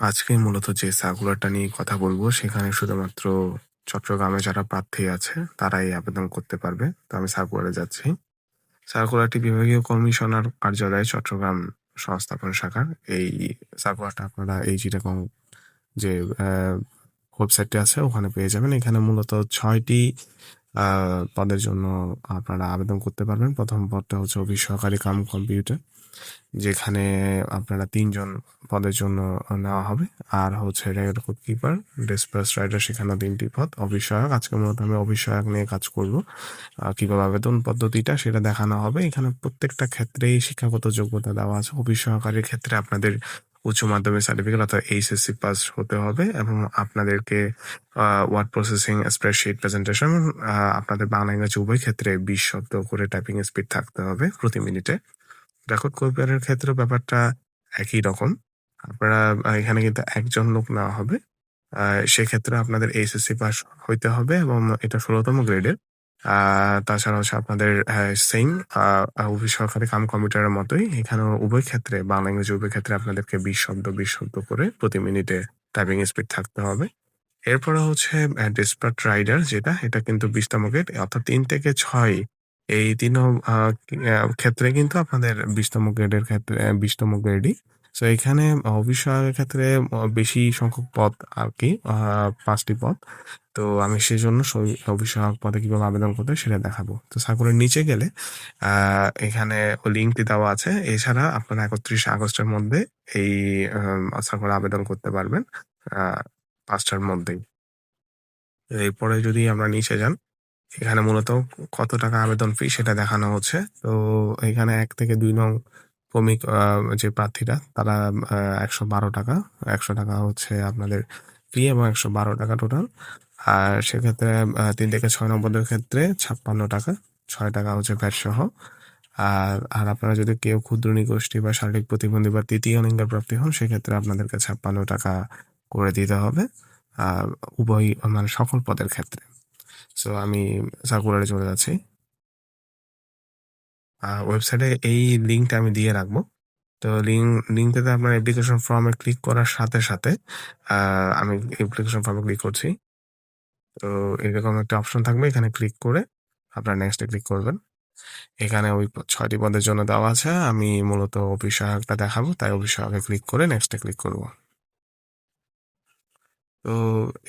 আজকে মূলত যে সার্কুলারটা নিয়ে কথা বলব, সেখানে শুধুমাত্র চট্টগ্রামে যারা প্রার্থী আছে, তারাই আবেদন করতে পারবে। তো আমি সার্কুলারে যাচ্ছি। সার্কুলারটি বিভাগীয় কমিশনার কার্যালয়ে, চট্টগ্রাম সংস্থাপন শাখার। এই সার্কুলারটা আপনারা এই চিটাগং যে ওয়েবসাইটটি আছে, ওখানে পেয়ে যাবেন। এখানে মূলত ছয়টি পদের জন্য আপনারা আবেদন করতে পারবেন। প্রথম পদটা হচ্ছে অফিস সহকারী কাম কম্পিউটার। যেখানে আপনারা তিনজন পদের জন্য নেওয়া হবে। আর হচ্ছে রেকর্ড কিপার ডিসপ্লেস রাইডার সেখানেও তিনটি পদ। অবিষয়ক আজকে মূলত আমি অবিষয়ক নিয়ে কাজ করব। কীভাবে আবেদন পদ্ধতিটা সেটা দেখানো হবে। এখানে প্রত্যেকটা ক্ষেত্রেই শিক্ষাগত যোগ্যতা দেওয়া আছে। অবিষয়কারীর ক্ষেত্রে আপনাদের উচ্চ মাধ্যমিক সার্টিফিকেট অর্থাৎ এইচএসসি পাস হতে হবে এবং আপনাদেরকে ওয়ার্ড প্রসেসিং স্প্রেডশিট প্রেজেন্টেশন আপনাদের বাংলা ইংরেজি উভয় ক্ষেত্রে বিশ শব্দ করে টাইপিং স্পিড থাকতে হবে প্রতি মিনিটে রেকর্ড কপিয়ারের ক্ষেত্রে ব্যাপারটা একই রকম। আপনারা এখানে কিন্তু একজন লোক নেওয়া হবে। সেক্ষেত্রে আপনাদের এইচএসসি পাস হইতে হবে এবং এটা ষোলোতম গ্রেডের তাছাড়া হচ্ছে আপনাদের সেম অফিস সরকারি কাম কম্পিউটারের মতোই। এখানে উভয় ক্ষেত্রে, বাংলা ইংরেজি উভয় ক্ষেত্রে আপনাদেরকে বিশ শব্দ বিশ শব্দ করে প্রতি মিনিটে টাইপিং স্পিড থাকতে হবে। এরপরে হচ্ছে ডিসপ্যাট রাইডার যেটা, এটা কিন্তু বিশতম গ্রেড অর্থাৎ তিন থেকে ছয় এই তিন ক্ষেত্রে কিন্তু আপনাদের বিশতম গ্রেডের ক্ষেত্রে বিশতম গ্রেডই তো এখানে অভিষেকের ক্ষেত্রে বেশি সংখ্যক পদ আর কি পাঁচটি পদ। তো আমি সেই জন্য অভিষেক পদে কীভাবে আবেদন করতে সেটা দেখাবো। তো সার্কুলের নিচে গেলে এখানে লিঙ্কটি দেওয়া আছে। এছাড়া আপনারা একত্রিশ আগস্টের মধ্যে এই সার্কুলে আবেদন করতে পারবেন পাঁচটার মধ্যেই। এরপরে যদি আমরা নিচে যান এখানে মূলত কত টাকা আবেদন ফি সেটা দেখানো হচ্ছে। তো এখানে এক থেকে দুই নং ক্রমিক যে প্রার্থীরা, তারা একশো বারো টাকা, একশো টাকা হচ্ছে আপনাদের ফি এবং একশো বারো টাকা টোটাল আর সেক্ষেত্রে তিন থেকে ছয় নম্বরের ক্ষেত্রে ছাপ্পান্ন টাকা, ছয় টাকা হচ্ছে ভ্যাট সহ। আর আর আপনারা যদি কেউ ক্ষুদ্র নিগোষ্ঠী বা শারীরিক প্রতিবন্ধী বা তৃতীয় লিঙ্গের প্রাপ্তি হন, সেক্ষেত্রে আপনাদেরকে ছাপ্পান্ন টাকা করে দিতে হবে উভয় মানে সকল পদের ক্ষেত্রে। সো আমি সার্কুলারে চলে যাচ্ছি। ওয়েবসাইটে এই লিঙ্কটা আমি দিয়ে রাখব। তো লিঙ্ক লিঙ্কটাতে আপনার অ্যাপ্লিকেশন ফর্মে ক্লিক করার সাথে সাথে আমি অ্যাপ্লিকেশন ফর্মে ক্লিক করছি। তো এরকম একটা অপশন থাকবে, এখানে ক্লিক করে আপনার নেক্সটে ক্লিক করবেন। এখানে ওই ছয়টি পদের জন্য দেওয়া আছে। আমি মূলত অফিস সহায়কটা দেখাবো, তাই অফিস সহায়কে ক্লিক করে নেক্সটে ক্লিক করব। তো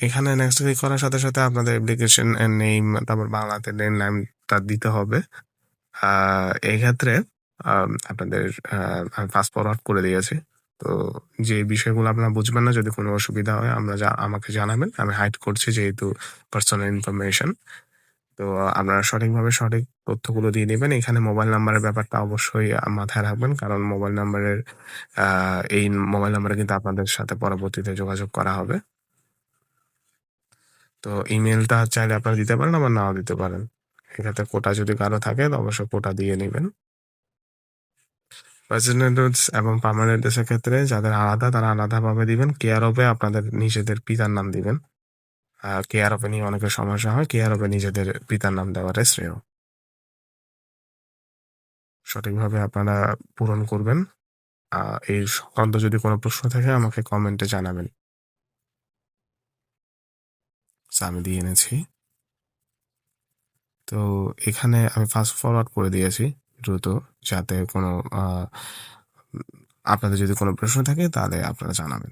এখানে নেক্সট ক্লিক করার সাথে সাথে আপনাদের অ্যাপ্লিকেশন নেম তারপর বাংলাতে নামটা দিতে হবে। আহ, এই ক্ষেত্রে আপনাদের ফাস্ট ফরওয়ার্ড করে দিয়েছি। তো যে বিষয়গুলো আপনারা বুঝবেন না যদি কোনো অসুবিধা হয় আমরা যা আমাকে জানাবেন। আমি হাইড করছি যেহেতু পার্সোনাল ইনফরমেশন তো আপনারা সঠিকভাবে সঠিক তথ্যগুলো দিয়ে দেবেন এখানে মোবাইল নাম্বারের ব্যাপারটা অবশ্যই মাথায় রাখবেন কারণ মোবাইল নাম্বারের এই মোবাইল নাম্বারে কিন্তু আপনাদের সাথে পরবর্তীতে যোগাযোগ করা হবে। তো ইমেলটা চাইলে আপনারা দিতে পারেন, আবার নাও দিতে পারেন। এক্ষেত্রে কোটা যদি কারও থাকে, তো অবশ্যই কোটা দিয়ে নেবেন। প্রেসিডেন্টস এবং পার্মানেন্টসের ক্ষেত্রে যাদের আলাদা, তারা আলাদাভাবে দিবেন। কেয়ার অফে আপনাদের নিজেদের পিতার নাম দিবেন। কেয়ার অফে নিয়ে অনেকের সমস্যা হয়। কেয়ার অফে নিজেদের পিতার নাম দেওয়াটাই শ্রেয়। সঠিকভাবে আপনারা পূরণ করবেন। এই সংক্রান্ত যদি কোনো প্রশ্ন থাকে, আমাকে কমেন্টে জানাবেন। আমি দিয়ে এনেছি। তো এখানে আমি ফাস্ট ফরওয়ার্ড করে দিয়েছি দ্রুত যাতে কোনো আপনাদের যদি কোনো প্রশ্ন থাকে তাহলে আপনারা জানাবেন।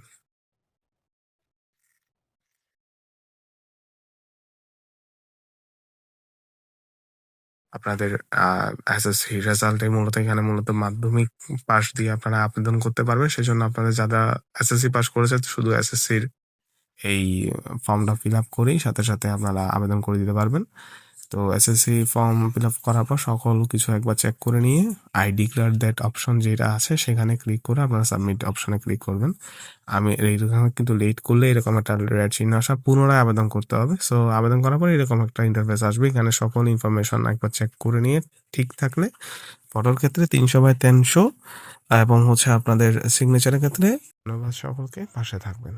আপনাদের এসএসসি রেজাল্টে মূলত এখানে মূলত মাধ্যমিক পাশ দিয়ে আপনারা আবেদন করতে পারবেন। সেজন্য আপনাদের যারা এসএসসি পাশ করেছে, শুধু এসএসসির এই ফর্মটা ফিল আপ করেই সাথে সাথে আপনারা আবেদন করে দিতে পারবেন। তো এসএসসি ফর্ম ফিল আপ করার পর সকল কিছু একবার চেক করে নিয়ে আই ডিক্লার দ্যাট অপশন যেটা আছে সেখানে ক্লিক করে আপনারা সাবমিট অপশনে ক্লিক করবেন। আমি এইরকম কিন্তু লেট করলে এরকম একটা রেড চিহ্ন আসা পুনরায় আবেদন করতে হবে। সো আবেদন করার পর এরকম একটা ইন্টারফেস আসবে। এখানে সকল ইনফরমেশন একবার চেক করে নিয়ে ঠিক থাকলে ফটোর ক্ষেত্রে তিনশো বাই তিনশো এবং হচ্ছে আপনাদের সিগনেচারের ক্ষেত্রে ধন্যবাদ সকলকে। পাশে থাকবেন।